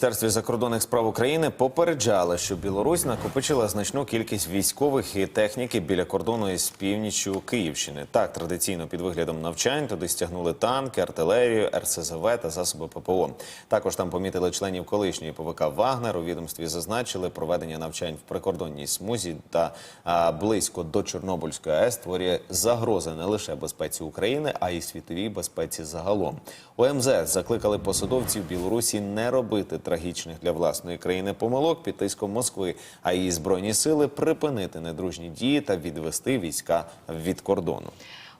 Міністерстві закордонних справ України попереджали, що Білорусь накопичила значну кількість військових і техніки біля кордону із північчю Київщини. Так, традиційно під виглядом навчань туди стягнули танки, артилерію, РСЗВ та засоби ППО. Також там помітили членів колишньої ПВК Вагнер. У відомстві зазначили проведення навчань в прикордонній смузі та а, близько до Чорнобильської АЕС створює загрози не лише безпеці України, а й світовій безпеці загалом. У МЗС закликали посадовців Білорусі не робити трагічних для власної країни помилок під тиском Москви, а її збройні сили припинити недружні дії та відвести війська від кордону.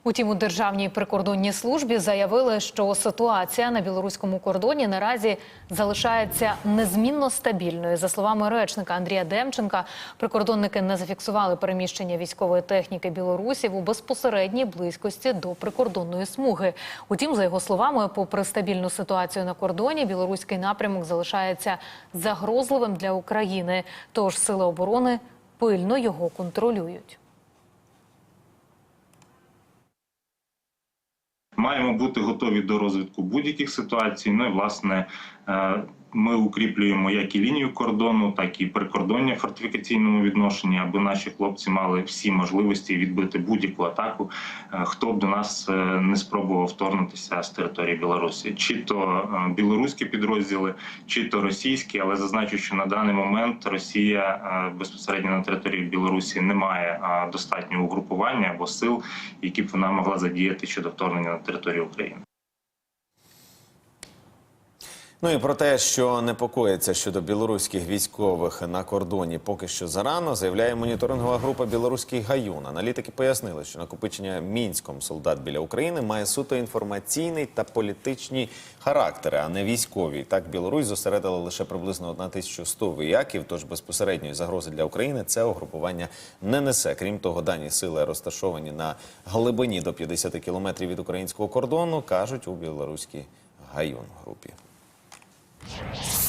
Утім, у державній прикордонній службі заявили, що ситуація на білоруському кордоні наразі залишається незмінно стабільною. За словами речника Андрія Демченка, прикордонники не зафіксували переміщення військової техніки білорусів у безпосередній близькості до прикордонної смуги. Утім, за його словами, попри стабільну ситуацію на кордоні, білоруський напрямок залишається загрозливим для України. Тож сили оборони пильно його контролюють. Маємо бути готові до розвитку будь-яких ситуацій. Ну і власне е, ми укріплюємо як і лінію кордону, так і прикордоння в фортифікаційному відношенні, аби наші хлопці мали всі можливості відбити будь-яку атаку, е, хто б до нас е, не спробував вторгнутися з території Білорусі, чи то е, білоруські підрозділи, чи то російські. Але зазначу, що на даний момент Росія безпосередньо на території Білорусі не має достатнього угрупування або сил, які б вона могла задіяти щодо вторгнення на територію України. Ну і про те, що непокоїться щодо білоруських військових на кордоні, поки що зарано, заявляє моніторингова група Білоруський гаюн. Аналітики пояснили, що накопичення мінськом солдат біля України має суто інформаційний та політичний характери, а не військові. Так, Білорусь зосередила лише приблизно 1100 вояків. Тож безпосередньої загрози для України це угрупування не несе. Крім того, дані сили розташовані на глибині до 50 кілометрів від українського кордону, кажуть у білоруській гаюн групі. Yes.